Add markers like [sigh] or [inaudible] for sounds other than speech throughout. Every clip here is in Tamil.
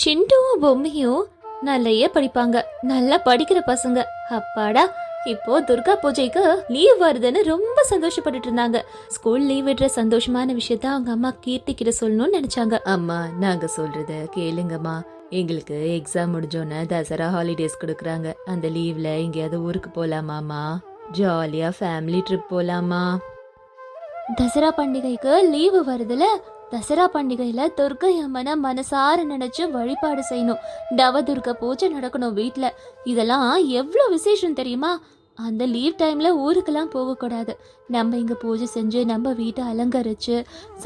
சிண்டுவும் பொம்மையும் நல்லையே படிப்பாங்க. நல்லா படிக்கிற பசங்க. அப்பாடா இப்போ துர்கா பூஜைக்கு லீவ் வருதுன்னு ரொம்ப சந்தோஷப்பட்டுட்டு இருந்தாங்க. ஸ்கூல் லீவ் விடுற சந்தோஷமான விஷயத்த அவங்க அம்மா கீர்த்தி கிட்ட சொல்லணும்னு நினைச்சாங்க. அம்மா நாங்க சொல்றத கேளுங்கம்மா. எங்களுக்கு எக்ஸாம் முடிஞ்சோன்னே தசரா ஹாலிடேஸ் கொடுக்குறாங்க. அந்த லீவ்ல எங்கேயாவது ஊருக்கு போலாமாமா ஜாலியா ஃபேமிலி ட்ரிப் போலாமா? தசரா பண்டிகைக்கு லீவு வருதுல தசரா பண்டிகையில துர்கை அம்மனை மனசார நினைச்சு வழிபாடு செய்யணும். நவதுர்க பூஜை நடக்கணும் வீட்டில் இதெல்லாம் எவ்வளோ விசேஷம் தெரியுமா? அந்த லீவ் டைம்ல ஊருக்கெல்லாம் போகக்கூடாது. நம்ம இங்க பூஜை செஞ்சு நம்ம வீட்டை அலங்கரிச்சு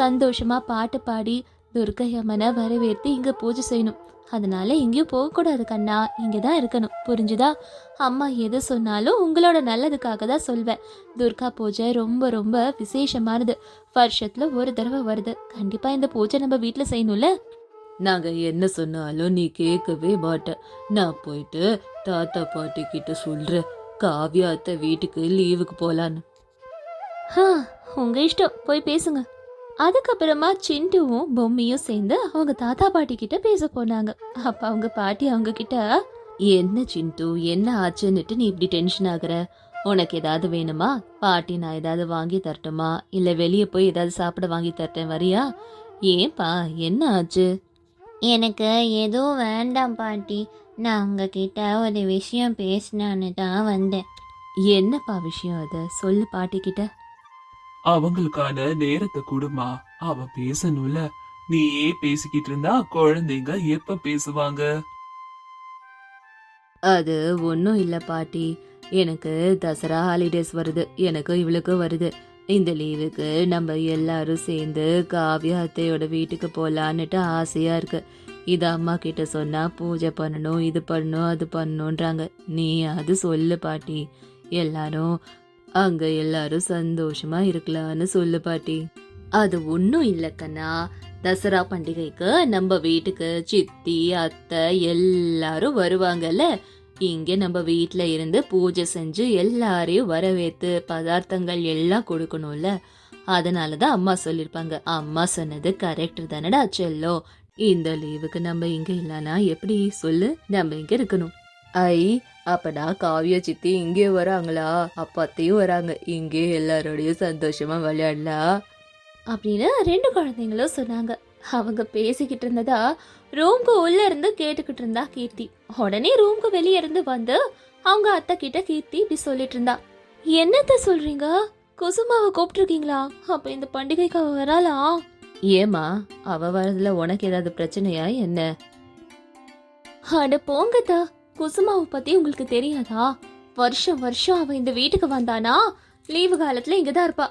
சந்தோஷமா பாட்டு பாடி துர்கை அம்மனை வரவேற்று இங்க பூஜை செய்யணும். அதனால எங்கேயும் போகக்கூடாது கண்ணா. இங்கே தான் இருக்கணும். புரிஞ்சுதா? அம்மா எது சொன்னாலும் உங்களோட நல்லதுக்காக தான் சொல்வேன். துர்கா பூஜை ரொம்ப ரொம்ப விசேஷமானது. வருஷத்துல ஒரு தடவை வருது. கண்டிப்பா இந்த பூஜை நம்ம வீட்ல செய்யணும்ல? நாங்க என்ன சொன்னாலும் நீ கேட்கவே மாட்ட. நான் போயிட்டு தாத்தா பாட்டி கிட்ட சொல்றேன். காவியா அத்தை வீட்டுக்கு லீவுக்கு போலான்னு. உங்க இஷ்டம். போய் பேசுங்க. அதுக்கப்புறமா சிண்டுவும் பொம்மையும் சேர்ந்து அவங்க தாத்தா பாட்டி கிட்ட பேச போனாங்க. அப்ப அவங்க பாட்டி அவங்க கிட்ட என்ன சிண்டு என்ன ஆச்சுன்னுட்டு நீ இப்படி டென்ஷன் ஆகுற? உனக்கு ஏதாவது வேணுமா? பாட்டி நான் ஏதாவது வாங்கி தரட்டுமா? இல்ல வெளியே போய் ஏதாவது சாப்பிட வாங்கி தரட்டேன் வரியா? ஏன்பா என்ன ஆச்சு? எனக்கு எதுவும் வேண்டாம் பாட்டி. நான் உங்ககிட்ட ஒரு விஷயம் பேசினான்னு தான் வந்தேன். என்னப்பா விஷயம் அது? சொல்லு பாட்டி கிட்ட. அவங்களுக்கான நேரத்தை கொடுமா. அவ பேசணும்ல. நீயே பேசிக்கிட்டு இருந்தா குழந்தைங்க எப்ப பேசுவாங்க? அது ஒன்றும் இல்லை பாட்டி. எனக்கு தசரா ஹாலிடேஸ் வருது. எனக்கு இவளுக்கு வருது. இந்த லீவுக்கு நம்ம எல்லாரும் சேர்ந்து காவியா அத்தையோட வீட்டுக்கு போலான்னுட்டு ஆசையா இருக்கு. இது அம்மா கிட்ட சொன்னா பூஜை பண்ணணும் இது பண்ணணும் அது பண்ணணுன்றாங்க நீ அது சொல்லு பாட்டி. எல்லாரும் அங்க எல்லாரும் சந்தோஷமா இருக்கலாம்னு சொல்லு பாட்டி. அது ஒன்றும் இல்லை கண்ணா. தசரா பண்டிகைக்கு நம்ம வீட்டுக்கு சித்தி அத்தை எல்லாரும் வருவாங்கல்ல. இங்கே நம்ம வீட்டில் இருந்து பூஜை செஞ்சு எல்லாரையும் வரவேத்து பதார்த்தங்கள் எல்லாம் கொடுக்கணும்ல. அதனால தான் அம்மா சொல்லியிருப்பாங்க அம்மா சொன்னது கரெக்ட் தானடா செல்லோ இந்த லீவுக்கு நம்ம இங்கே இல்லைன்னா எப்படி? சொல்லு. நம்ம இங்கே இருக்கணும். ஐ அப்படா காவிய சித்தி இங்கே வராங்களா? அப்பத்தையும் வராங்க. இங்கே எல்லாரோடையும் சந்தோஷமா விளையாடலாம். அப்படின்னு ரெண்டு குழந்தைங்களும் சொன்னாங்க. அவங்க பேசிக்கிட்டு இருந்ததா ரூம்க்கு உள்ள இருந்து கேட்டுக்கிட்டு இருந்தா கீர்த்தி. உடனே ரூம்க்கு வெளியே இருந்து வந்து அவங்க அத்தை கிட்ட கீர்த்தி இப்படி சொல்லிட்டு இருந்தா. என்னத்த சொல்றீங்க? குசுமாவை கூப்பிட்டுருக்கீங்களா? அப்ப இந்த பண்டிகைக்கு அவ வராளா? ஏமா அவ வரதுல உனக்கு ஏதாவது பிரச்சனையா? என்ன? அட போங்கத்தா. குசுமாவை பத்தி உங்களுக்கு தெரியாதா? வருஷம் வருஷம் அவ இந்த வீட்டுக்கு வந்தானா? லீவு காலத்துல இங்கதான் இருப்பா.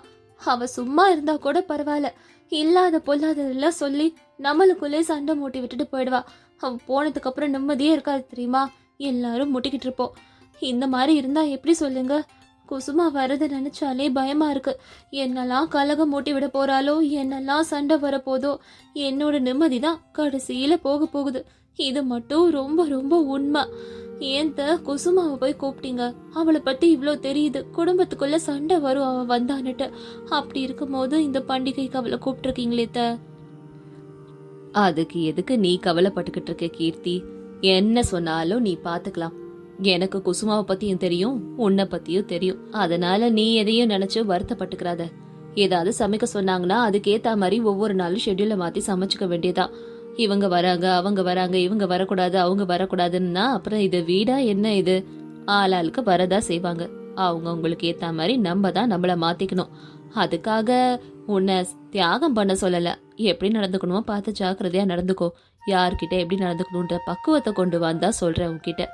அவ சும்மா இருந்தா கூட பரவாயில்ல. இல்லாத பொல்லாததெல்லாம் சொல்லி நம்மளுக்குள்ளே சண்டை மூட்டி விட்டுட்டு போயிடுவா. அவ போனதுக்கு அப்புறம் நிம்மதியே இருக்காது தெரியுமா? எல்லாரும் முட்டிக்கிட்டு இருப்போம். இந்த மாதிரி இருந்தா எப்படி சொல்லுங்க? குசுமா வரதை நினைச்சாலே பயமா இருக்கு. என்னெல்லாம் கலகம் மூட்டி விட போறாளோ என்னெல்லாம் சண்டை வரப்போதோ என்னோட நிம்மதி தான் கடைசியில போக போகுது. இது மட்டும் ரொம்ப ரொம்ப உண்மை. ஏந்த குசுமாவை போய் கூப்பிட்டீங்க? அவளை பத்தி இவ்வளோ தெரியுது. குடும்பத்துக்குள்ள சண்டை வரும் அவ வந்தான்னுட்டு. அப்படி இருக்கும்போது இந்த பண்டிகைக்கு அவளை கூப்பிட்டுருக்கீங்களே த. அதுக்கு எதுக்கு நீ கவலைப்பட்டுக்கிட்டு இருக்க கீர்த்தி? என்ன சொன்னாலும் நீ பாத்துக்கலாம். எனக்கு குசுமாவை பத்தியும் தெரியும் உன்னை பத்தியும் தெரியும். அதனால நீ எதையும் நினைச்சு வருத்தப்பட்டுக்கிறாத. ஏதாவது சமைக்க சொன்னாங்கன்னா அதுக்கேத்த மாதிரி ஒவ்வொரு நாளும் ஷெட்யூலை மாத்தி சமைச்சுக்க வேண்டியதான் இவங்க வராங்க அவங்க வராங்க இவங்க வரக்கூடாது அவங்க வரக்கூடாதுன்னா அப்புறம் இது வீடா என்ன இது? ஆளாளுக்கு வரதா செய்வாங்க. அவங்க உங்களுக்கு ஏத்த மாதிரி நம்ம தான் நம்மள மாத்திக்கணும். அதுக்காக உன்னை தியாகம் பண்ண சொல்லல. எப்படி நடந்துக்கணுமோ பார்த்து ஜாக்கிரதையா நடந்துக்கோ. யார்கிட்ட எப்படி நடந்துக்கணுன்ற பக்குவத்தை கொண்டு வந்தா சொல்றேன் உன்கிட்ட.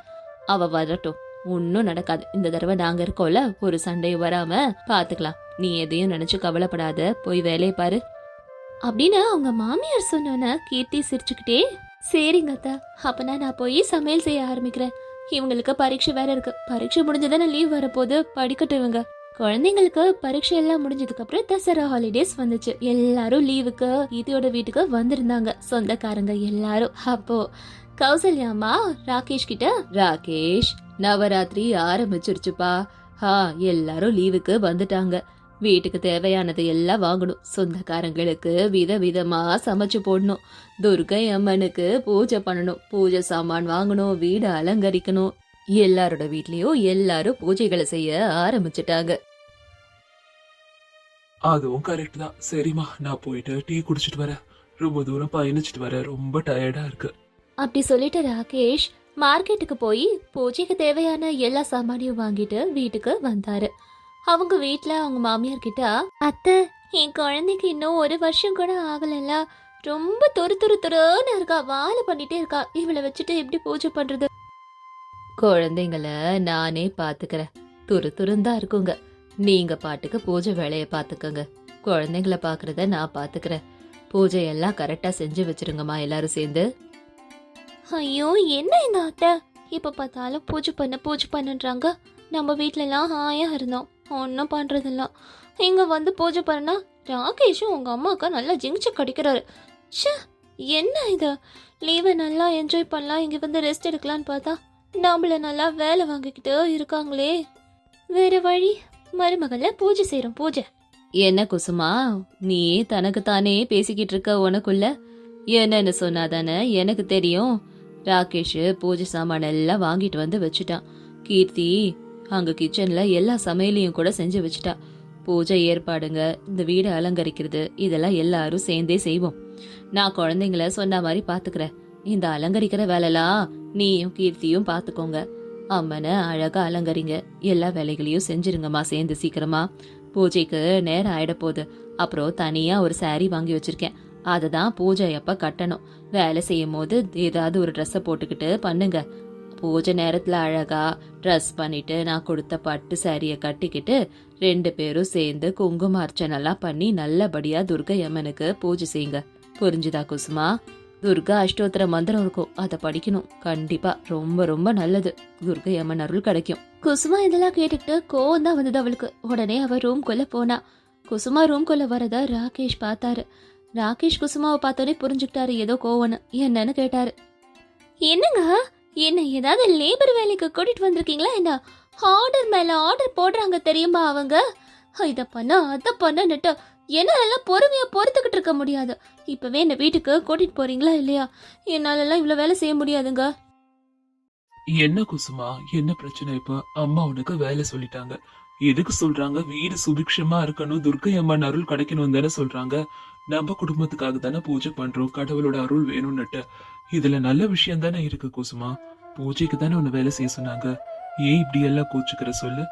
அவ வரட்டும். ஒன்னும் நடக்காது. இந்த தடவை நாங்க இருக்கோம்ல ஒரு சண்டையும் வராம பாத்துக்கலாம் நீ எதையும் நினைச்சு கவலைப்படாத. போய் வேலையை பாரு. அப்படின்னு அவங்க மாமியார் சொன்னோன்னே கீர்த்தி சிரிச்சுக்கிட்டே சரிங்க அத்தா அப்பனா நான் போய் சமையல் செய்ய ஆரம்பிக்கிறேன். இவங்களுக்கு பரீட்சை வேற இருக்கு. பரீட்சை முடிஞ்சதானே லீவ் வரப்போது படிக்கட்டும் இவங்க. குழந்தைங்களுக்கு பரீட்சை எல்லாம் முடிஞ்சதுக்கு அப்புறம் தசரா ஹாலிடேஸ் வந்துச்சு. எல்லாரும் லீவுக்கு இதோட வீட்டுக்கு வந்திருந்தாங்க. சொந்தக்காரங்க எல்லாரும். அப்போ கௌசல்யாமா ராகேஷ் கிட்ட ராகேஷ் நவராத்திரி ஆரம்பிச்சிருச்சுப்பா. ஹா எல்லாரும் லீவுக்கு வந்துட்டாங்க. வீட்டுக்கு தேவையானது எல்லாம் வாங்கணும். சொந்தக்காரங்களுக்கு விதவிதமா சமைச்சு போடணும். துர்கை அம்மனுக்கு பூஜை பண்ணணும். பூஜை சாமான் வாங்கணும் வீடு அலங்கரிக்கணும். எல்லாரோட வீட்லயும் எல்லாரும் பூஜைகளை செய்ய ஆரம்பிச்சிட்டாங்க. அதுவும் கரெக்ட் தான். சரிம்மா நான் போயிட்டு டீ குடிச்சிட்டு வரேன். ரொம்ப தூரம் பயணிச்சிட்டு வரேன் ரொம்ப டயர்டா இருக்கு. அப்படி சொல்லிட்டு ராகேஷ் மார்க்கெட்டுக்கு போய் பூஜைக்கு தேவையான எல்லா சாமானையும் வாங்கிட்டு வீட்டுக்கு வந்தாரு. அவங்க வீட்ல அவங்க மாமியார் கிட்ட அத்தை என் குழந்தைக்கு இன்னும் ஒரு வருஷம் கூட ஆகலைல்ல ரொம்ப துரு துரு துருன்னு இருக்கா. வாழை பண்ணிட்டே இருக்கா. இவளை வச்சுட்டு எப்படி பூஜை பண்றது? குழந்தைங்கள நானே பாத்துக்கிறேன். துரு துருந்தா இருக்குங்க. நீங்க பாட்டுக்கு பூஜை வேலைய பாத்துக்கோங்க. குழந்தைங்கள பாக்குறத நான் பாத்துக்கிறேன். பூஜை எல்லாம் கரெக்டா செஞ்சு வச்சிருங்கம்மா எல்லாரும் சேர்ந்து. ஐயோ என்ன இந்த அத்தை? இப்ப பார்த்தாலும் பூஜை பண்ண பூஜை பண்ணுன்றாங்க. நம்ம வீட்டிலலாம் ஹாயாக இருந்தோம். ஒன்றும் பண்ணுறதெல்லாம் இங்கே வந்து பூஜை பண்ணா ராகேஷும் உங்கள் அம்மாவுக்கு நல்லா ஜிங்ச்சு கடிக்கிறாரு. ச்சே என்ன இது? லீவை நல்லா என்ஜாய் பண்ணலாம் இங்கே வந்து ரெஸ்ட் எடுக்கலான்னு பார்த்தா நம்மள நல்லா வேலை வாங்கிக்கிட்டு இருக்காங்களே. வேற வழி மருமகள பூஜை செய்கிறோம் பூஜை. என்ன குசுமா? நீ தனக்கு தானே பேசிக்கிட்டு இருக்க உனக்குள்ள? என்னன்னு சொன்னாதானே எனக்கு தெரியும். ராகேஷ் பூஜை சாமான எல்லாம் வாங்கிட்டு வந்து வச்சுட்டான். கீர்த்தி அங்கே கிச்சனில் எல்லா சமையலையும் கூட செஞ்சு வச்சுட்டா. பூஜை ஏற்பாடுங்க இந்த வீடு அலங்கரிக்கிறது இதெல்லாம் எல்லாரும் சேர்ந்தே செய்வோம். நான் குழந்தைங்கள சொன்ன மாதிரி பார்த்துக்கிறேன் இந்த அலங்கரிக்கிற வேலைலாம் நீயும் கீர்த்தியும் பார்த்துக்கோங்க அம்மனை அழகாக அலங்கரிங்க. எல்லா வேலைகளையும் செஞ்சிருங்கம்மா சேர்ந்து சீக்கிரமா. பூஜைக்கு நேரம் ஆயிட போகுது. அப்புறம் தனியாக ஒரு saree வாங்கி வச்சிருக்கேன். அதை தான் பூஜை அப்போ கட்டணும். வேலை செய்யும் போது ஏதாவது ஒரு ட்ரெஸ்ஸை போட்டுக்கிட்டு பண்ணுங்க. பூஜை நேரத்தில் அழகாக ட்ரெஸ் பண்ணிட்டு நான் கொடுத்த பட்டு சாரியை கட்டிக்கிட்டு ரெண்டு பேரும் சேர்ந்து குங்கும அர்ச்சனைலாம் பண்ணி நல்லபடியாக துர்கை அம்மனுக்கு பூஜை செய்யுங்க. புரிஞ்சுதா குசுமா? துர்கா அஷ்டோத்திர மந்திரம் இருக்கும். அதை படிக்கணும். கண்டிப்பா. ரொம்ப ரொம்ப நல்லது. துர்கை அம்மன் அருள் கிடைக்கும். குசுமா இதெல்லாம் கேட்டுக்கிட்டு கோவம் தான் வந்தது அவளுக்கு. உடனே அவ ரூம்குள்ள போனா. குசுமா ரூம்குள்ள வரத ராகேஷ் பார்த்தாரு. ராகேஷ் குசுமாவை பார்த்தோன்னே புரிஞ்சுக்கிட்டாரு. ஏதோ கோவம்னு. என்னன்னு கேட்டாரு. என்னங்க? என்ன ஏதாவது லேபர் வேலைக்கு கூட்டிட்டு வந்திருக்கீங்களா என்ன? ஆர்டர் மேல ஆர்டர் போடுறாங்க தெரியுமா அவங்க? இத பண்ண அத பண்ணன்னுட்டு என்னாலெல்லாம் பொறுமையா பொறுத்துக்கிட்டு இருக்க முடியாது. இப்பவே என்ன வீட்டுக்கு கூட்டிட்டு போறீங்களா இல்லையா? என்னாலெல்லாம் இவ்வளவு வேலை செய்ய முடியாதுங்க. என்ன குசுமா? என்ன பிரச்சனை இப்ப? அம்மா உனக்கு வேலை சொல்லிட்டாங்க. எதுக்கு சொல்றாங்க? வீடு சுபிக்ஷமா இருக்கணும். துர்க்கை அம்மன் அருள் கிடைக்கணும் தானே சொல்றாங்க. நம்ம குடும்பத்துக்காக தானே பூஜை பண்றோம். கடவுளோட அருள் வேணும்னுட்டு. இதுல நல்ல விஷயம் தானே இருக்கு குசுமா? பூஜைக்கு தானே உன்னை வேலை செய்ய சொன்னாங்க. ஏன் இப்படி எல்லாம் கூச்சுக்கிற சொல்லு?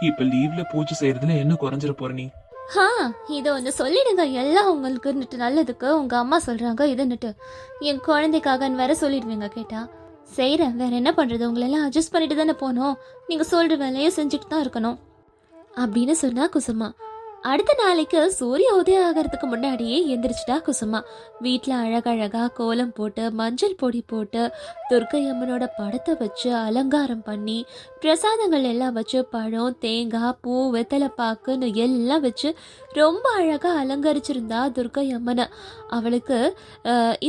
இப்ப லீவ்ல பூஜை செய்யறதுல என்ன குறைஞ்சிட போற நீ? ஹா இதை ஒன்று சொல்லிடுங்க. எல்லாம் உங்களுக்குன்னுட்டு நல்லதுக்கு உங்க அம்மா சொல்றாங்க இதுன்னுட்டு. என் குழந்தைக்காகன்னு வேற சொல்லிடுவீங்க கேட்டா. செய்கிறேன் வேற என்ன பண்றது? உங்களெல்லாம் அட்ஜஸ்ட் பண்ணிட்டு தானே போனோம் நீங்க சொல்ற வேலையை செஞ்சுட்டு தான் இருக்கணும். அப்படின்னு சொன்னா குசுமா அடுத்த நாளைக்கு சூரிய உதயம் ஆகிறதுக்கு முன்னாடியே எந்திரிச்சிட்டா குசுமா. வீட்டில் அழகழகா கோலம் போட்டு மஞ்சள் பொடி போட்டு துர்க்கை அம்மனோட படத்தை வச்சு அலங்காரம் பண்ணி பிரசாதங்கள் எல்லாம் வச்சு பழம் தேங்காய் பூ வெத்தலை பாக்குன்னு எல்லாம் வச்சு ரொம்ப அழகாக அலங்கரிச்சிருந்தா துர்க்கை அம்மனை. அவளுக்கு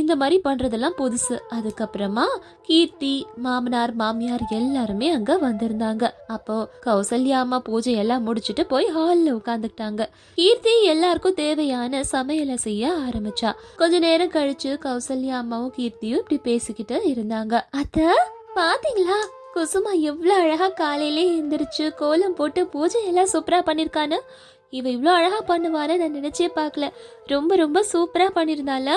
இந்த மாதிரி பண்ணுறதெல்லாம் புதுசு. அதுக்கப்புறமா கீர்த்தி மாமனார் மாமியார் எல்லாருமே அங்கே வந்திருந்தாங்க. அப்போ கௌசல்யா அம்மா பூஜை எல்லாம் முடிச்சுட்டு போய் ஹாலில் உட்காந்துக்கிட்டாங்க. கீர்த்தி எல்லாருக்கும் தேவையான சமையலை செய்ய ஆரம்பிச்சா. கொஞ்ச நேரம் கழிச்சு கௌசல்யா அம்மாவும் கீர்த்தியும் இப்படி பேசிக்கிட்டு இருந்தாங்க. அத்த பாத்தீங்களா? குசுமா எவ்வளோ அழகா காலையிலே எந்திரிச்சு கோலம் போட்டு பூஜை எல்லாம் சூப்பரா பண்ணிருக்கான்னு. இவ இவ்வளோ அழகா பண்ணுவான்னு நான் நினைச்சே பார்க்கல. ரொம்ப ரொம்ப சூப்பரா பண்ணிருந்தாளா?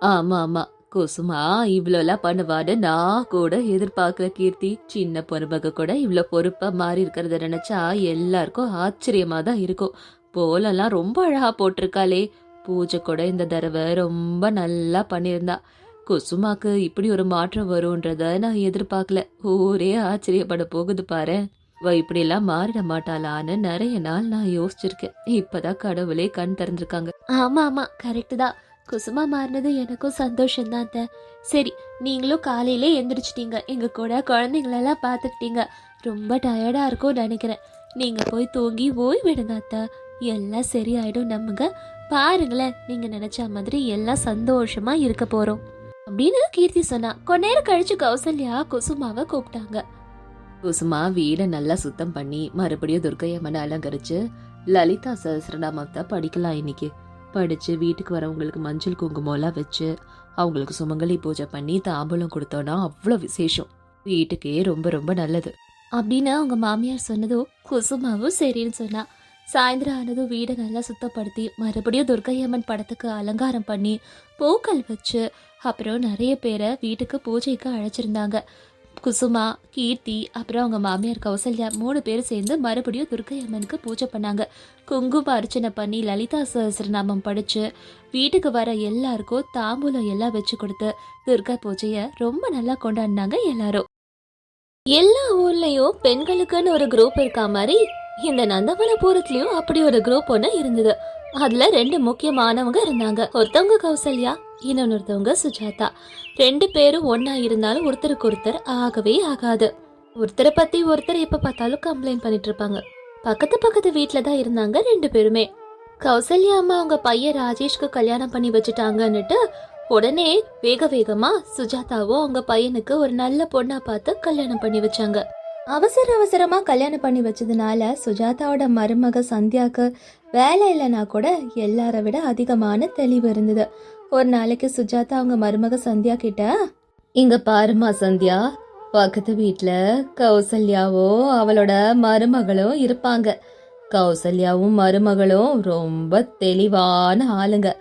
ஆமா ஆமா. குசுமா இவ்வளோலாம் பண்ணுவான்னு நான் கூட எதிர்பார்க்கல கீர்த்தி. சின்ன பொறுப்பக கூட இவ்வளோ பொறுப்பா மாறி இருக்கிறத நினைச்சா எல்லாருக்கும் ஆச்சரியமா தான் இருக்கும். போலெல்லாம் ரொம்ப அழகா போட்டிருக்காளே. பூஜை கூட இந்த தடவை ரொம்ப நல்லா பண்ணியிருந்தா. குசுமாக்கு இப்படி ஒரு மாற்றம் வரும்ன்றத நான் எதிர்பார்க்கல. ஊரே ஆச்சரியப்பட போகுது பாரு. அவ இப்படியெல்லாம் மாறிட மாட்டாளான்னு நிறைய நாள் நான் யோசிச்சிருக்கேன். இப்பதான் கடவுளே கண் திறந்திருக்காங்க. ஆமா ஆமா கரெக்ட் தான். குசுமா மாறினது எனக்கும் சந்தோஷம்தான் தான் சரி நீங்களும் காலையிலே எந்திரிச்சிட்டீங்க. எங்கள் கூட குழந்தைங்களெல்லாம் பார்த்துக்கிட்டீங்க. ரொம்ப டயர்டாக இருக்கும்னு நினைக்கிறேன். நீங்கள் போய் தூங்கி ஓய்விடுங்க அத்தை. எல்லாம் சரியாயிடும் நம்புங்க. பாருங்களேன் நீங்கள் நினச்ச மாதிரி எல்லாம் சந்தோஷமாக இருக்க போகிறோம் அப்படின்னு கீர்த்தி சொன்னா. கொஞ்ச நேரம் கழிச்சு கௌசல்யா குசுமாவை கூப்பிட்டாங்க. குசுமா வீடை நல்லா சுத்தம் பண்ணி மறுபடியும் துர்க்கை அலங்கரிச்சு லலிதா சஹசிரநாமத்தை படிக்கலாம் இன்னைக்கு. படித்து வீட்டுக்கு வரவங்களுக்கு மஞ்சள் குங்குமம்லாம் வச்சு அவங்களுக்கு சுமங்கலி பூஜை பண்ணி தாம்பூலம் கொடுத்தோன்னா அவ்வளோ விசேஷம். வீட்டுக்கே ரொம்ப ரொம்ப நல்லது. அப்படின்னு அவங்க மாமியார் சொன்னதும் குசுமாவும் சரின்னு சொன்னா. சாயந்தரம் ஆனதும் வீடை நல்லா சுத்தப்படுத்தி மறுபடியும் துர்க்கையம்மன் படத்துக்கு அலங்காரம் பண்ணி பூக்கள் வச்சு அப்புறம் நிறைய பேரை வீட்டுக்கு பூஜைக்கு அழைச்சிருந்தாங்க. குசுமா கீர்த்தி அப்புறம் அவங்க மாமியார் கௌசல்யா மூணு பேர் சேர்ந்து மறுபடியும் துர்க்கை அம்மனுக்கு பூஜை பண்ணாங்க. குங்கும அர்ச்சனை பண்ணி லலிதா சஹசிரநாமம் படிச்சு வீட்டுக்கு வர எல்லாருக்கும் தாம்பூலம் எல்லாம் வச்சு கொடுத்து துர்கா பூஜையை ரொம்ப நல்லா கொண்டாடினாங்க எல்லாரும். எல்லா ஊர்லயும் பெண்களுக்குன்னு ஒரு குரூப் இருக்கா மாதிரி இந்த நந்தவனபுரத்துலயும் அப்படி ஒரு குரூப் ஒன்று இருந்தது. அதுல ரெண்டு முக்கியமானவங்க இருந்தாங்க. ஒருத்தவங்க கௌசல்யா இன்னொன்னொருத்தவங்க சுஜாதா. ரெண்டு பேரும் ஒன்றா இருந்தாலும் ஒருத்தருக்கு ஒருத்தர் ஆகவே ஆகாது. ஒருத்தரை பற்றி ஒருத்தர் எப்போ பார்த்தாலும் கம்ப்ளைண்ட் பண்ணிட்டு இருப்பாங்க பக்கத்து பக்கத்து வீட்டில் தான் இருந்தாங்க ரெண்டு பேருமே. கௌசல்யா அம்மா அவங்க பையன் ராஜேஷ்க்கு கல்யாணம் பண்ணி வச்சுட்டாங்கன்னுட்டு உடனே வேக வேகமா சுஜாதாவும் அவங்க பையனுக்கு ஒரு நல்ல பொண்ணா பார்த்து கல்யாணம் பண்ணி வச்சாங்க. அவசர அவசரமா கல்யாணம் பண்ணி வச்சதுனால சுஜாதாவோட மருமக சந்தியாக்கு வேலை இல்லைனா கூட எல்லார விட அதிகமான தெளிவு இருந்தது. ஒரு நாளைக்கு சுஜாதா அவங்க மருமக சந்தியா கிட்ட இங்க பாருமா சந்தியா பக்கத்து வீட்டில் கௌசல்யாவோ அவளோட மருமகளும் இருப்பாங்க. கௌசல்யாவும் மருமகளும் ரொம்ப தெளிவான ஆளுங்க.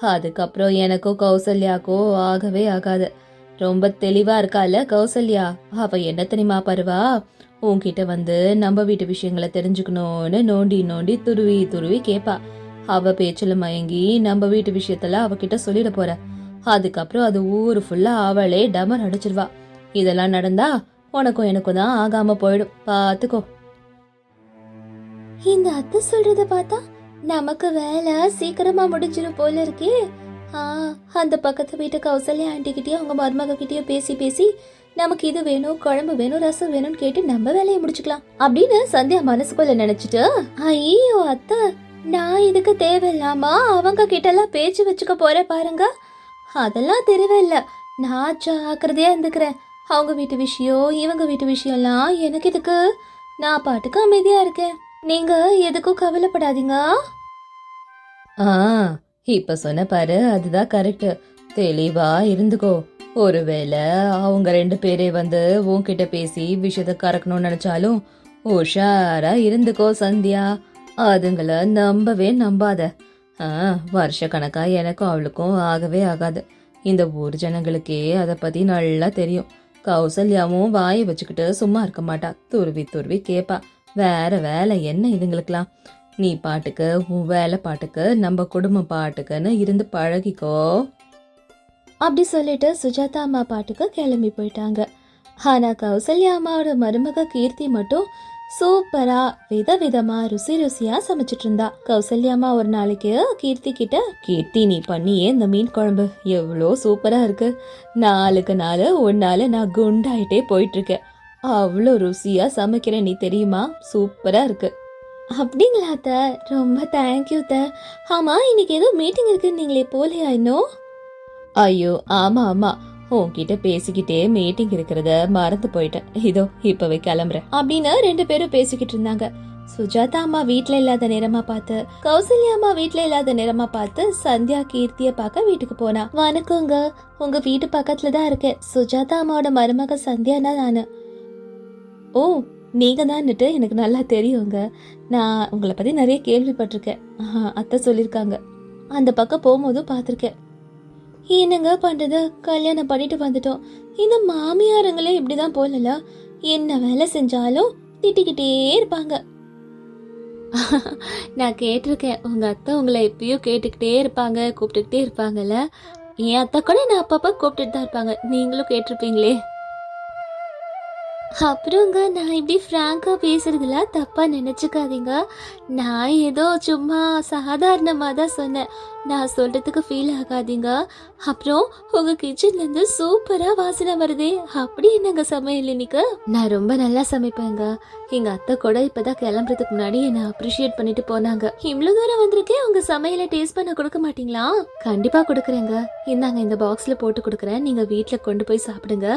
அதுக்கப்புறம் எனக்கும் கௌசல்யாக்கோ ஆகவே ஆகாது. ரொம்ப தெளிவா இருக்கால கௌசல்யா. அவ என்ன தெரியுமா பருவா? உன்கிட்ட வந்து நம்ம வீட்டு விஷயங்களை தெரிஞ்சுக்கணும்னு நோண்டி நோண்டி துருவி துருவி கேட்பா அவ பேச்சுல மயங்கி நம்ம வீட்டு விஷயத்துல அவகிட்ட சொல்லிட போற. அதுக்கப்புறம் அது ஊரு ஃபுல்லா அவளே டமர் அடிச்சிருவா. இதெல்லாம் நடந்தா உனக்கும் எனக்கும் தான் ஆகாம போயிடும். பாத்துக்கோ. இந்த அத்தை சொல்றத பார்த்தா நமக்கு வேலை சீக்கிரமா முடிஞ்சிடும் போல இருக்கே. ஆ அந்த பக்கத்து வீட்டு கௌசல்யா ஆண்டி கிட்டயும் அவங்க மருமக கிட்டயும் பேசி பேசி நமக்கு இது வேணும் குழம்பு வேணும் ரசம் வேணும்னு கேட்டு நம்ம வேலையை முடிச்சுக்கலாம் அப்படின்னு சந்தியா மனசுக்குள்ள நினைச்சிட்டு ஐயோ அத்தை நான் இதுக்கு தேவையில்லாமா அவங்க கிட்டலாம் பேச்சு வச்சுக்க போறேன் பாருங்க. அதெல்லாம் தேவையில்ல நான் ஜாக்கிரதையா இருந்துக்கிறேன். அவங்க வீட்டு விஷயம் இவங்க வீட்டு விஷயம்லாம் எனக்கு இதுக்கு நான் பாட்டுக்கு அமைதியா இருக்கேன். நீங்க எதுக்கும் கவலைப்படாதீங்க. ஆ இப்ப சொன்ன பாரு அதுதான் கரெக்ட். தெளிவா இருந்துக்கோ. ஒருவேளை அவங்க ரெண்டு பேரே வந்து உன்கிட்ட பேசி விஷயத்தை கறக்கணும்னு நினைச்சாலும் உஷாரா இருந்துக்கோ சந்தியா. அதுங்களை நம்பவே நம்பாத. ஆ வருஷ கணக்கா எனக்கும் அவளுக்கும் ஆகவே ஆகாது. இந்த ஊர் ஜனங்களுக்கே அதை பத்தி நல்லா தெரியும். கௌசல்யாவும் வாயை வச்சுக்கிட்டு சும்மா இருக்க மாட்டா. துருவி துருவி கேப்பா. வேற வேலை என்ன இதுங்களுக்கெல்லாம்? நீ பாட்டுக்கு உன் வேலை பாட்டுக்கு நம்ம குடும்பம் பாட்டுக்குன்னு இருந்து பழகிக்கோ. அப்படி சொல்லிட்டு சுஜாதா அம்மா பாட்டுக்கு கிளம்பி போயிட்டாங்க. ஆனா கௌசல்யா அம்மாவோட மருமக கீர்த்தி மட்டும் சூப்பரா விதவிதமா ருசி ருசியா சமைச்சிட்டு இருந்தா கௌசல்யாமா ஒரு நாளைக்கு கீர்த்தி கிட்ட கீர்த்தி நீ பண்ணியே இந்த மீன் குழம்பு. எவ்வளோ சூப்பரா இருக்கு. நாளுக்கு நாள் ஒன்னால நான் குண்டாயிட்டே போயிட்டு இருக்கேன் அவ்வளோ ருசியா சமைக்கிறேன் நீ தெரியுமா? சூப்பரா இருக்கு. அப்படிங்களா அத்த. ரொம்ப தேங்க்யூ த ஆமா இன்னைக்கு ஏதோ மீட்டிங் இருக்குன்னு நீங்களே போலையா இன்னும் ஐயோ ஆமா ஆமா. உன்கிட்ட பேசிக்கிட்டே மீட்டிங் இருக்கிறத மறந்து போயிட்டேன். இதோ இப்பவே கிளம்புறேன். அப்படின்னு ரெண்டு பேரும் பேசிக்கிட்டு இருந்தாங்க. சுஜாதா அம்மா வீட்ல இல்லாத நேரமா பார்த்து கௌசல்யா அம்மா வீட்ல இல்லாத நேரமா பார்த்து சந்தியா கீர்த்திய பார்க்க வீட்டுக்கு போனா. வணக்கங்க. உங்க வீட்டு பக்கத்துல தான் இருக்கேன் சுஜாதா அம்மாவோட மருமக சந்தியானா நானு. ஓ நீங்க தான்னுட்டு எனக்கு நல்லா தெரியுங்க. நான் உங்களை பத்தி நிறைய கேள்விப்பட்டிருக்கேன். அத்தை சொல்லியிருக்காங்க. அந்த பக்கம் போகும்போதும் பார்த்துருக்கேன். என்னங்க பண்றது? கல்யாணம் பண்ணிட்டு வந்துட்டோம். இந்த இப்படி இப்படிதான் போலல. என்ன வேலை செஞ்சாலும் திட்டிக்கிட்டே இருப்பாங்க. [laughs] நான் கேட்டிருக்கேன். உங்க அத்தை உங்களை எப்பயும் கேட்டுக்கிட்டே இருப்பாங்க கூப்பிட்டுக்கிட்டே இருப்பாங்கல்ல. என் அத்தை கூட நான் அப்பப்போ கூப்பிட்டுட்டு தான் இருப்பாங்க. நீங்களும் கேட்டிருப்பீங்களே. அப்புறங்க நான் இப்படி ஃப்ராங்காக பேசுறதுல தப்பாக நினச்சிக்காதீங்க. நான் ஏதோ சும்மா சாதாரணமாக தான் சொன்னேன். நான் சொல்கிறதுக்கு ஃபீல் ஆகாதீங்க. அப்புறம் உங்கள் கிச்சன்லேருந்து சூப்பராக வாசனை வருதே. அப்படி என்னங்க சமையல் இன்னைக்கு? நான் ரொம்ப நல்லா சமைப்பேங்க. எங்கள் அத்தை கூட இப்போ தான் கிளம்புறதுக்கு முன்னாடி என்னை அப்ரிஷியேட் பண்ணிட்டு போனாங்க. இவ்வளோ தூரம் வந்திருக்கேன் உங்கள் சமையலை டேஸ்ட் பண்ண கொடுக்க மாட்டீங்களா? கண்டிப்பாக கொடுக்குறேங்க. இந்தாங்க இந்த பாக்ஸில் போட்டு கொடுக்குறேன். நீங்கள் வீட்டில் கொண்டு போய் சாப்பிடுங்க.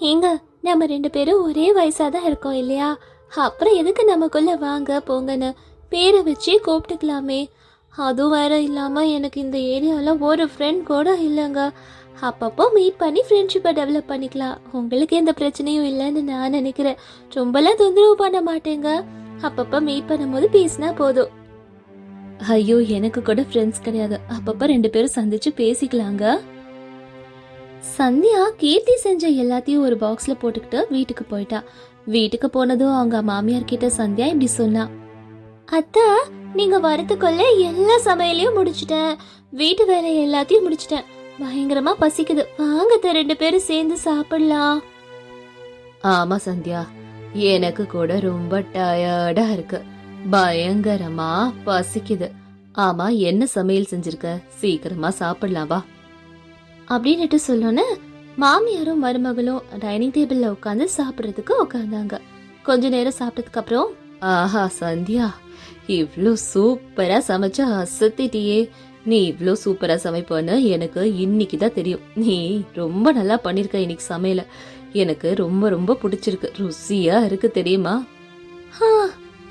ஏங்க நம்ம ரெண்டு பேரும் ஒரே வயசாக தான் இருக்கோம் இல்லையா? அப்புறம் எதுக்கு நமக்குள்ள வாங்க போங்கன்னு பேரை வச்சு கூப்பிட்டுக்கலாமே. அதுவும் வேற இல்லாமல் எனக்கு இந்த ஏரியாவில் ஒரு ஃப்ரெண்ட் கூட இல்லைங்க. அப்பப்போ மீட் பண்ணி ஃப்ரெண்ட்ஷிப்பை டெவலப் பண்ணிக்கலாம். உங்களுக்கு எந்த பிரச்சனையும் இல்லைன்னு நான் நினைக்கிறேன். ரொம்பலாம் தொந்தரவு பண்ண மாட்டேங்க. அப்பப்போ மீட் பண்ணும்போது பேசினா போதும். ஐயோ எனக்கு கூட ஃப்ரெண்ட்ஸ் கிடையாது. அப்பப்போ ரெண்டு பேரும் சந்திச்சு பேசிக்கலாங்க. சந்தியா கீர்த்தி செஞ்ச எல்லாத்தையும் ஒரு பாக்ஸ்ல போட்டுக்கிட்டு வீட்டுக்கு போயிட்டா. வீட்டுக்கு போனதும் அவங்க மாமியார் கிட்ட சந்தியா இப்படி சொன்னா. அத்தா நீங்க வரத்துக்குள்ள எல்லா சமையலையும் முடிச்சிட்டேன். வீட்டு வேலை எல்லாத்தையும் முடிச்சிட்டேன். பயங்கரமா பசிக்குது. வாங்க அத்தை, ரெண்டு பேரும் சேர்ந்து சாப்பிடலாம். ஆமா சந்தியா. எனக்கு கூட ரொம்ப டயர்டா இருக்கு. பயங்கரமா பசிக்குது. ஆமா என்ன சமையல் செஞ்சிருக்க? சீக்கிரமா சாப்பிடலாம் வா. அப்படின்னுட்டு சொல்லோன்னு மாமியாரும் மருமகளும் டைனிங் டேபிள்ல உட்காந்து சாப்பிட்றதுக்கு உட்காந்தாங்க கொஞ்ச நேரம் சாப்பிட்டதுக்கு அப்புறம் ஆஹா சந்தியா இவ்வளோ சூப்பரா சமைச்ச அசத்திட்டியே. நீ இவ்வளோ சூப்பரா சமைப்பன்னு எனக்கு இன்னைக்கு தான் தெரியும். நீ ரொம்ப நல்லா பண்ணிருக்க இன்னைக்கு சமையல. எனக்கு ரொம்ப ரொம்ப பிடிச்சிருக்கு. ருசியா இருக்கு தெரியுமா?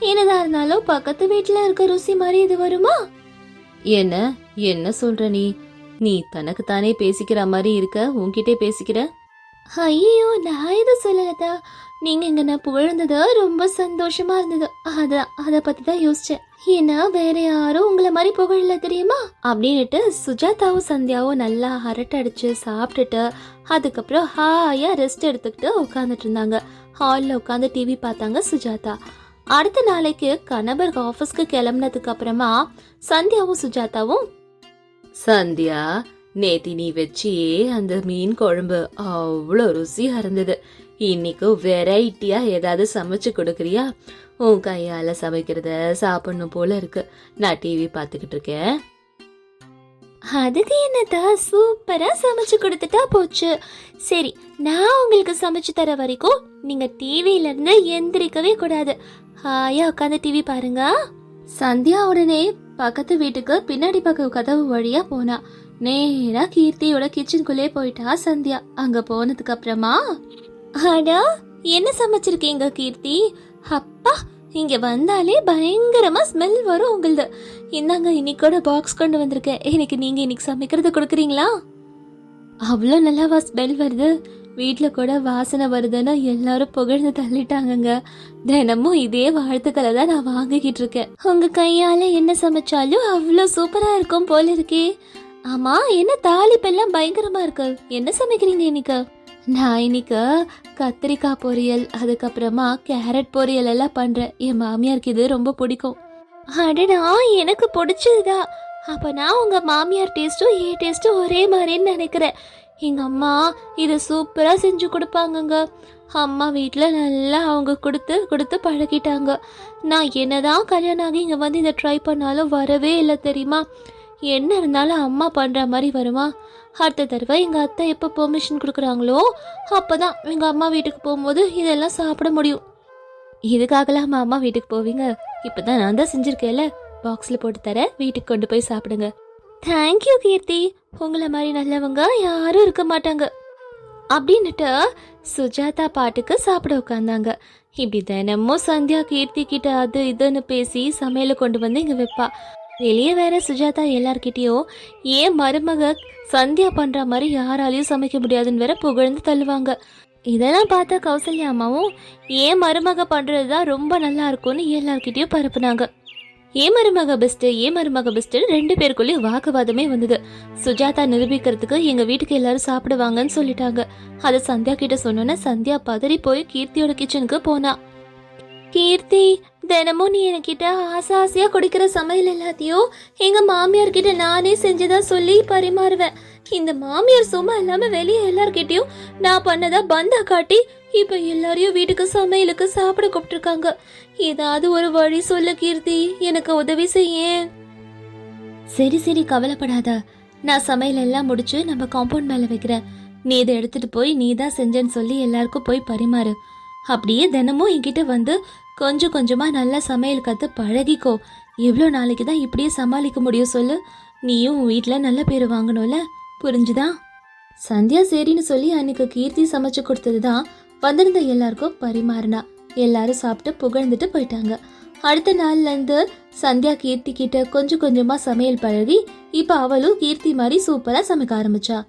என்னதா இருந்தாலும் பக்கத்து வீட்டுல இருக்க ருசி மாதிரி இது வருமா? என்ன என்ன சொல்ற நீ? நீ தனக்கு தானே பேசிக்கிற மாதிரி இருக்க? உன்கிட்டே பேசிக்கிற? ஐயோ நான் எதுவும் சொல்லலதா நீங்க இங்க நான் புகழ்ந்தது ரொம்ப சந்தோஷமா இருந்தது. அத அத பத்தி தான் யோசிச்சேன். ஏன்னா வேற யாரும் உங்களை மாதிரி புகழல தெரியுமா? அப்படின்னுட்டு சுஜாதாவும் சந்தியாவும் நல்லா அரட்டை அடிச்சு சாப்பிட்டுட்டு அதுக்கப்புறம் ஹாயா ரெஸ்ட் எடுத்துக்கிட்டு உட்காந்துட்டு இருந்தாங்க. ஹாலில் உட்காந்து டிவி பார்த்தாங்க சுஜாதா. அடுத்த நாளைக்கு கணவர் ஆஃபீஸ்க்கு கிளம்புனதுக்கு அப்புறமா சந்தியாவும் சுஜாதாவும் சந்தியா நேத்தி நீ வச்சியே அந்த மீன் குழம்பு. அவ்வளோ ருசியா இருந்தது இன்னைக்கு வெரைட்டியா ஏதாவது சமைச்சு கொடுக்குறியா? உன் கையால சமைக்கிறத சாப்பிடணும் போல இருக்கு. நான் டிவி பார்த்துக்கிட்டு இருக்கேன். அதுக்கு என்னதா சூப்பரா சமைச்சு கொடுத்துட்டா போச்சு. சரி நான் உங்களுக்கு சமைச்சு தர வரைக்கும் நீங்க டிவில இருந்து எந்திரிக்கவே கூடாது. ஹாயா உட்காந்து டிவி பாருங்க. சந்தியா உடனே பக்கத்து வீட்டுக்கு பின்னாடி பக்கம் கதவு வழியா போனா. நேரா கீர்த்தியோட கிச்சனுக்குள்ளே போயிட்டா சந்தியா. அங்க போனதுக்கு அப்புறமா அடா என்ன சமைச்சிருக்கீங்க கீர்த்தி? அப்பா இங்க வந்தாலே பயங்கரமா ஸ்மெல் வரும் உங்களது. இந்தாங்க இன்னைக்கோட பாக்ஸ் கொண்டு வந்திருக்கேன். எனக்கு நீங்க இன்னைக்கு சமைக்கிறது கொடுக்குறீங்களா? அவ்வளோ நல்லாவா ஸ்மெல் வருது. வீட்டில் கூட வாசனை வருதுன்னு எல்லாரும் புகழ்ந்து தள்ளிட்டாங்கங்க. தினமும் இதே வாழ்த்துக்களை தான் நான் வாங்கிக்கிட்டு இருக்கேன். உங்க கையால என்ன சமைச்சாலும் அவ்வளோ சூப்பரா இருக்கும் போல இருக்கே. ஆமா என்ன தாளிப்பெல்லாம் பயங்கரமா இருக்கு. என்ன சமைக்கிறீங்க இன்னைக்கு? நான் இன்னைக்கு கத்திரிக்காய் பொரியல் அதுக்கப்புறமா கேரட் பொரியல் எல்லாம் பண்றேன். என் மாமியாருக்கு இது ரொம்ப பிடிக்கும். அடடா எனக்கு பிடிச்சதுதான். அப்போ நான் உங்கள் மாமியார் டேஸ்ட்டும் ஏ டேஸ்ட்டும் ஒரே மாதிரின்னு நினைக்கிறேன். எங்க அம்மா இதை சூப்பரா செஞ்சு கொடுப்பாங்கங்க. அம்மா வீட்டில் நல்லா அவங்க கொடுத்து கொடுத்து பழகிட்டாங்க. நான் என்னதான் கல்யாணம் ஆகி இங்கே வந்து இதை ட்ரை பண்ணாலும் வரவே இல்லை தெரியுமா? என்ன இருந்தாலும் அம்மா பண்ணுற மாதிரி வருமா? அடுத்த தடவை எங்கள் அத்தை எப்போ பெர்மிஷன் கொடுக்குறாங்களோ அப்போ தான் எங்கள் அம்மா வீட்டுக்கு போகும்போது இதெல்லாம் சாப்பிட முடியும். இதுக்காகலாம் அம்மா வீட்டுக்கு போவீங்க? இப்பதான் நான் தான் செஞ்சுருக்கேன்ல. பாக்ஸில் போட்டு தரேன். வீட்டுக்கு கொண்டு போய் சாப்பிடுங்க. Thank you Keerthi. உங்களை மாதிரி நல்லவங்க யாரும் இருக்க மாட்டாங்க. அப்படின்னுட்டு சுஜாதா பாட்டுக்கு சாப்பிட உட்காந்தாங்க இப்படி தினமும் சந்தியா கீர்த்தி கிட்ட அது இதுன்னு பேசி சமையலை கொண்டு வந்து இங்க வைப்பா. வெளியே வேற சுஜாதா எல்லார்கிட்டயும் ஏன் மருமக சந்தியா பண்ற மாதிரி யாராலையும் சமைக்க முடியாதுன்னு வேற புகழ்ந்து தள்ளுவாங்க. இதெல்லாம் பார்த்தா கௌசல்யா அம்மாவும் ஏன் மருமக பண்றது தான் ரொம்ப நல்லா இருக்கும்னு எல்லார்கிட்டயும் பரப்புனாங்க. ஏன் மருமக பெஸ்ட் ஏ மருமக பெஸ்ட் ரெண்டு பேருக்குள்ளேயும் வாக்குவாதமே வந்தது. சுஜாதா நிரூபிக்கிறதுக்கு எங்க வீட்டுக்கு எல்லாரும் சாப்பிடுவாங்கன்னு சொல்லிட்டாங்க. அதை சந்தியா கிட்ட சொன்னோன்னே சந்தியா பதறி போய் கீர்த்தியோட கிச்சனுக்கு போனா. கீர்த்தி தினமும் நீ என்கிட்ட ஆசை ஆசையா குடிக்கிற சமையல் எல்லாத்தையும் எங்க மாமியார் கிட்ட நானே செஞ்சதா சொல்லி பரிமாறுவேன். இந்த மாமியார் சும்மா இல்லாம வெளியே எல்லார்கிட்டயும் நான் பண்ணதா பந்தா காட்டி இப்ப எல்லாரையும் வீட்டுக்கு சமையலுக்கு சாப்பிட கூப்பிட்டுருக்காங்க. ஏதாவது ஒரு வழி சொல்ல கீர்த்தி. எனக்கு உதவி செய்யேன் சரி சரி கவலைப்படாத. நான் சமையல் எல்லாம் முடிச்சு நம்ம காம்பவுண்ட் மேல வைக்கிறேன். நீ இதை எடுத்துட்டு போய் நீ தான் செஞ்சேன்னு சொல்லி எல்லாருக்கும் போய் பரிமாறு. அப்படியே தினமும் என்கிட்ட வந்து கொஞ்சம் கொஞ்சமா நல்லா சமையல் கத்து பழகிக்கோ. எவ்வளோ நாளைக்கு தான் இப்படியே சமாளிக்க முடியும் சொல்லு. நீயும் உன் வீட்டில் நல்ல பேர் வாங்கணும்ல? புரிஞ்சுதா? சந்தியா சரின்னு சொல்லி அன்னைக்கு கீர்த்தி சமைச்சு கொடுத்தது தான் வந்திருந்த எல்லாருக்கும் பரிமாறினா. எல்லாரும் சாப்பிட்டு புகழ்ந்துட்டு போயிட்டாங்க. அடுத்த நாள்லேருந்து சந்தியா கீர்த்தி கிட்ட கொஞ்சம் கொஞ்சமாக சமையல் பழகி இப்போ அவளும் கீர்த்தி மாதிரி சூப்பராக சமைக்க ஆரம்பிச்சா.